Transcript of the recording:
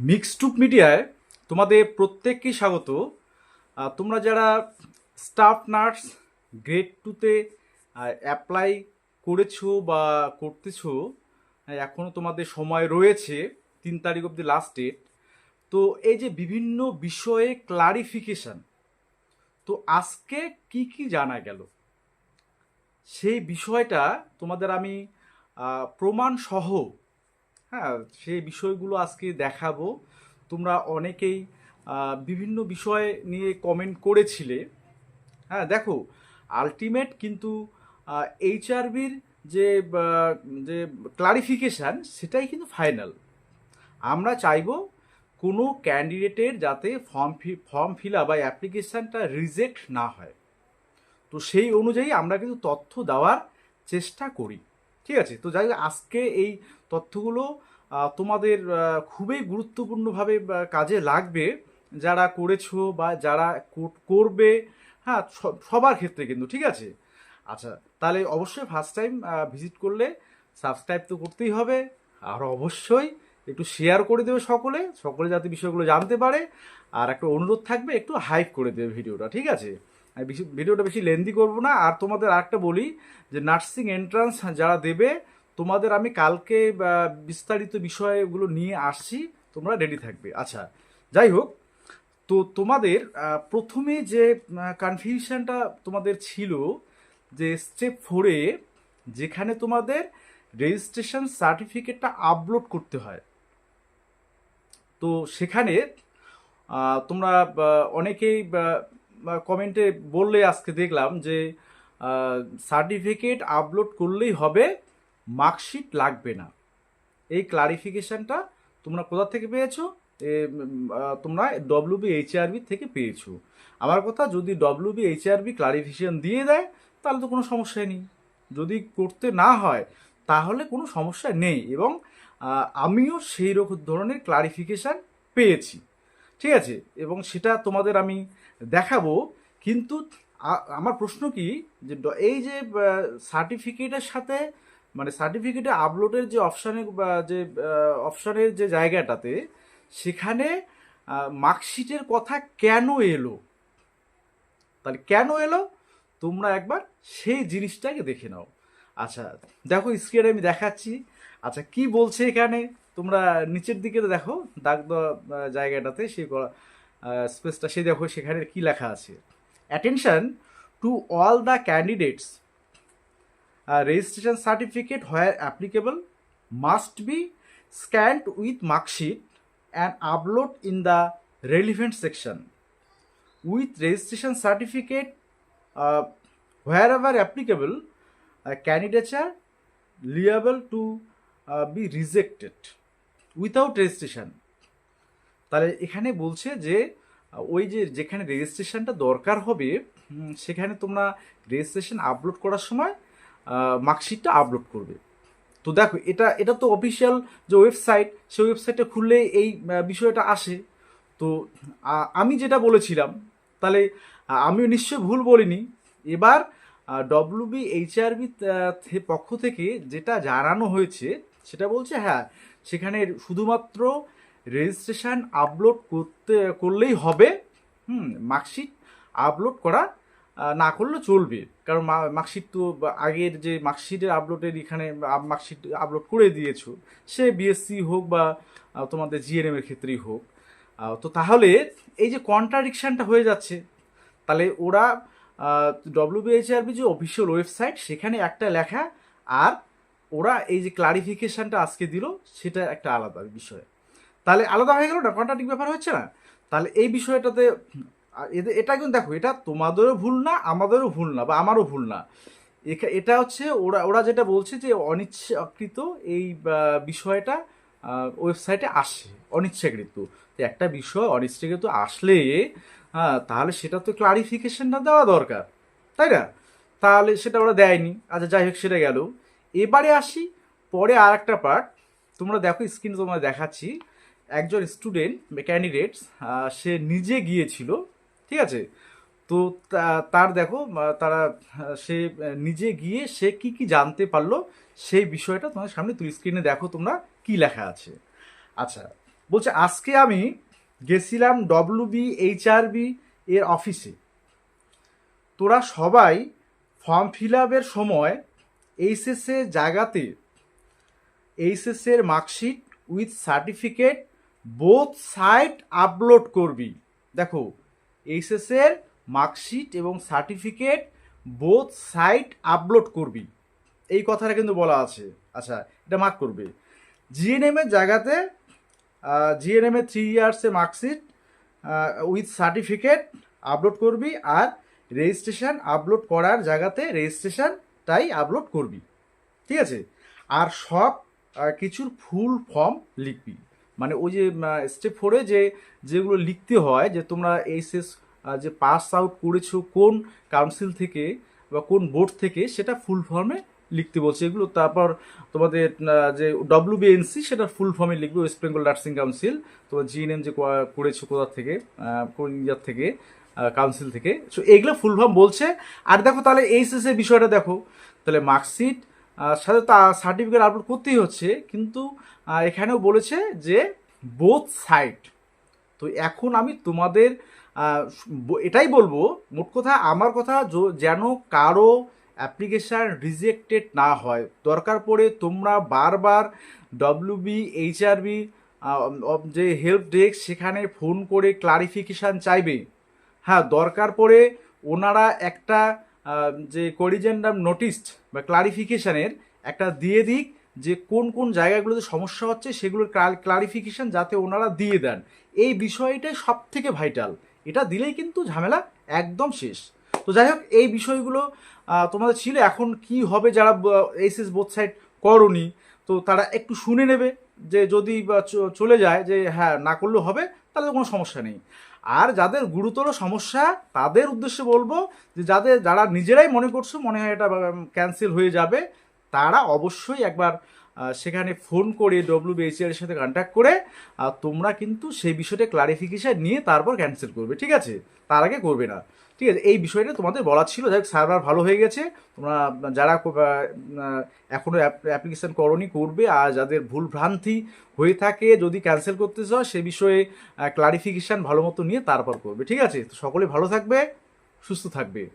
মিক্সটুপ মিডিয়ায় তোমাদের প্রত্যেককেই স্বাগত। তোমরা যারা স্টাফ নার্স গ্রেড টুতে অ্যাপ্লাই করেছ বা করতেছো এখনও তোমাদের সময় রয়েছে তিন তারিখ অবধি লাস্ট ডেট তো এই যে বিভিন্ন বিষয়ে ক্লারিফিকেশন তো আজকে কি কি জানা গেল? সেই বিষয়টা তোমাদের আমি আহ, প্রমাণ সহ হ্যাঁ সেই বিষয়গুলো আজকে দেখাবো। তোমরা অনেকেই বিভিন্ন বিষয় নিয়ে কমেন্ট করেছিলে। হ্যাঁ দেখো আলটিমেট কিন্তু এইচআরবির যে যে ক্লারিফিকেশান সেটাই কিন্তু ফাইনাল আমরা চাইব কোনো ক্যান্ডিডেটের যাতে ফর্ম ফি ফর্ম ফিল বা অ্যাপ্লিকেশানটা রিজেক্ট না হয়। তো সেই অনুযায়ী আমরা কিন্তু তথ্য দেওয়ার চেষ্টা করি। ঠিক আছে? তো যাই আজকে এই তথ্যগুলো তোমাদের খুবই গুরুত্বপূর্ণভাবে কাজে লাগবে। যারা করেছ বা যারা কর- করবে হ্যাঁ সবার ক্ষেত্রে কিন্তু, ঠিক আছে? আচ্ছা তাহলে অবশ্যই ফার্স্ট টাইম ভিজিট করলে সাবস্ক্রাইব তো করতেই হবে। আর অবশ্যই একটু শেয়ার করে দেবে সকলে সকলে যাতে বিষয়গুলো জানতে পারে। আর একটা অনুরোধ থাকবে, একটু হাইপ করে দেবে ভিডিওটা, ঠিক আছে? বেশি, ভিডিওটা বেশি লেন্দি করব না। আর তোমাদের আরেকটা বলি যে নার্সিং এন্ট্রান্স যারা দেবে, তোমাদের আমি কালকে বিস্তারিত বিষয়গুলো নিয়ে আসছি, তোমরা রেডি থাকবে। আচ্ছা যাই হোক, তো তোমাদের প্রথমে যে কনফিউশনটা তোমাদের ছিল যে স্টেপ ফোরে যেখানে তোমাদের রেজিস্ট্রেশন সার্টিফিকেটটা আপলোড করতে হয়। তো সেখানে তোমরা অনেকেই কমেন্টে বললে আজকে দেখলাম যে সার্টিফিকেট আপলোড করলেই হবে মার্কশিট লাগবে না। এই ক্লারিফিকেশানটা তোমরা কোথা থেকে পেয়েছ? তোমরা ডব্লিউবি এইচআরবি থেকে পেয়েছ। আমার কথা, যদি ডব্লিউবি এইচআরবি ক্লারিফিকেশন দিয়ে দেয়, তাহলে তো কোনো সমস্যাই নেই। যদি করতে না হয়, তাহলে কোনো সমস্যা নেই এবং আমিও সেই রকম ধরনের ক্লারিফিকেশান পেয়েছি। ঠিক আছে? এবং সেটা তোমাদের আমি দেখাবো। কিন্তু আমার প্রশ্ন কি? যে এই যে সার্টিফিকেটের সাথে মানে সার্টিফিকেটে আপলোডের যে অপশানে যে অপশানের যে জায়গাটাতে, সেখানে মার্কশিটের কথা কেন এলো? তাহলে কেন এলো? তোমরা একবার সেই জিনিসটাকে দেখে নাও। আচ্ছা দেখো স্ক্রিনে আমি দেখাচ্ছি। আচ্ছা কি বলছে এখানে? তোমরা নিচের দিকে দেখো, দাগ দেওয়া জায়গাটাতে সে স্পেসটা সে দেখো সেখানে কি লেখা আছে। Attention to all the candidates registration certificate where applicable must be scanned with marksheet and upload in the relevant section with registration certificate wherever applicable candidates are liable to be rejected without registration. তাহলে এখানে বলছে যে, ওই যে যেখানে রেজিস্ট্রেশনটা দরকার হবে সেখানে তোমরা রেজিস্ট্রেশন আপলোড করার সময় মার্কশিটটা আপলোড করবে। তো দেখো, এটা এটা তো অফিসিয়াল যে ওয়েবসাইট সেই ওয়েবসাইটে খুললে এই বিষয়টা আসে। তো আমি যেটা বলেছিলাম, তাহলে আমিও নিশ্চয়ই ভুল বলিনি। এবার ডব্লিউবি এইচআরবি পক্ষ থেকে যেটা জানানো হয়েছে, সেটা বলছে হ্যাঁ সেখানে শুধুমাত্র রেজিস্ট্রেশন আপলোড করতে, করলেই হবে। হুম, মার্কশিট আপলোড করা না করলে চলবে। কারণ মার্কশিট তো আগের যে মার্কশিটের আপলোডের এখানে মার্কশিট আপলোড করে দিয়েছ, সে বিএসসি হোক বা তোমাদের জিএনএম এর ক্ষেত্রেই হোক। তো তাহলে এই যে কন্ট্রাডিকশনটা হয়ে যাচ্ছে, তাহলে ওরা ডব্লিউবিএইচআরবি যে অফিসিয়াল ওয়েবসাইট সেখানে একটা লেখা আর ওরা এই যে ক্লারিফিকেশনটা আজকে দিল, সেটা একটা আলাদা বিষয়। তাহলে আলাদা হয়ে গেল না? কন্ট্রাডিক ব্যাপার হচ্ছে না? তাহলে এই বিষয়টাতে এটা কিন্তু দেখো, এটা তোমাদেরও ভুল না, আমাদেরও ভুল না, বা আমারও ভুল না। এটা হচ্ছে ওরা ওরা যেটা বলছে যে অনিচ্ছাকৃত এই বিষয়টা ওয়েবসাইটে আসে, অনিচ্ছাকৃত। তো একটা বিষয় অনিচ্ছাকৃত আসলে হ্যাঁ তাহলে সেটা তো ক্লারিফিকেশনটা দেওয়া দরকার, তাই না? তাহলে সেটা ওরা দেয়নি। আচ্ছা যাই হোক, সেটা গেল। এবারে আসি, পরে আর একটা পার্ট তোমরা দেখো স্ক্রিন তোমরা দেখাচ্ছি। একজন স্টুডেন্ট ক্যান্ডিডেট সে নিজে গিয়েছিল, ঠিক আছে? তো তার দেখো তারা সে নিজে গিয়ে সে কি কি জানতে পারল, সেই বিষয়টা তোমার সামনে তুই স্ক্রিনে দেখো তোমরা কি লেখা আছে। আচ্ছা বলছে, আজকে আমি গেছিলাম ডব্লিউবি এইচআরবি এর অফিসে তোরা সবাই ফর্ম ফিল আপের সময় এইচএসএ জায়গাতে এইচএসের marksheet with certificate both side upload করবি। দেখো এইচএসের মার্কশিট এবং সার্টিফিকেট বোথ সাইট আপলোড করবি। এই কথাটা কিন্তু বলা আছে। আচ্ছা এটা মার্ক করবে। জিএনএম এর জায়গাতে জিএনএম এর থ্রি ইয়ার্সের মার্কশিট উইথ সার্টিফিকেট আপলোড করবি আর রেজিস্ট্রেশন আপলোড করার জায়গাতে রেজিস্ট্রেশনটাই আপলোড করবি। ঠিক আছে? আর সব কিছুর ফুল ফর্ম লিখবি। মানে ওই যে স্টেপ ফোরে যে, যেগুলো লিখতে হয়, যে তোমরা এইচএস যে পাস আউট করেছ কোন কাউন্সিল থেকে বা কোন বোর্ড থেকে, সেটা ফুল ফর্মে লিখতে বলছে। এগুলো তারপর তোমাদের যে ডব্লিউবিএনসি সেটা ফুল ফর্মে লিখবে। ওয়েস্ট বেঙ্গল নার্সিং কাউন্সিল তোমার জিএনএম যে করা- করেছ কোথা থেকে কোন ইয়ার থেকে কাউন্সিল থেকে। সো এগুলো ফুল ফর্ম বলছে। আর দেখো তাহলে এইচএস এর বিষয়টা দেখো। তাহলে মার্কশিট সাথে তা সার্টিফিকেট আপলোড করতেই হচ্ছে। কিন্তু এখানেও বলেছে যে বোথ সাইড তো এখন আমি তোমাদের এটাই বলব, মোট কথা আমার কথা যেন কারও অ্যাপ্লিকেশান রিজেক্টেড না হয়। দরকার পড়ে তোমরা বারবার ডব্লিউবি এইচআরবি যে হেল্প ডেস্ক সেখানে ফোন করে ক্লারিফিকেশান চাইবে। হ্যাঁ দরকার পড়ে ওনারা একটা যে করিজেন্ডাম নোটিস বা ক্লারিফিকেশানের একটা দিয়ে দিক যে কোন কোন জায়গাগুলোতে সমস্যা হচ্ছে, সেগুলোর ক্লারিফিকেশান যাতে ওনারা দিয়ে দেন। এই বিষয়টাই সব থেকে ভাইটাল। এটা দিলেই কিন্তু ঝামেলা একদম শেষ। তো যাই হোক, এই বিষয়গুলো তোমাদের ছিল। এখন কি হবে যারা এইচএস বোথ সাইড করনি, তো তারা একটু শুনে নেবে যে যদি চলে যায় যে হ্যাঁ না করলেও হবে, তাহলে কোনো সমস্যা নেই। আর যাদের গুরুতর সমস্যা, তাদের উদ্দেশ্যে বলব যে যাদের, যারা নিজেরাই মনে করছ মনে হয় এটা ক্যান্সেল হয়ে যাবে, তারা অবশ্যই একবার সেখানে ফোন করে ডব্লিউবিএইচআর এর সাথে কন্ট্যাক্ট করে তোমরা কিন্তু সেই বিষয়টা ক্লারিফিকেশন নিয়ে তারপর ক্যান্সেল করবে ঠিক আছে? তার আগে করবে না। ঠিক আছে? এই বিষয়টা তোমাদের বলার ছিল। যাই সার্ভার ভালো হয়ে গেছে। তোমরা যারা খুব, আহ, আহ, এখনও অ্যাপ্লিকেশন করনি করবে। আর যাদের ভুল ভ্রান্তি হয়ে থাকে যদি ক্যান্সেল করতে চাও সে বিষয়ে ক্লারিফিকেশন ভালো মতো নিয়ে তারপর করবে ঠিক আছে? তো সকলে ভালো থাকবে সুস্থ থাকবে।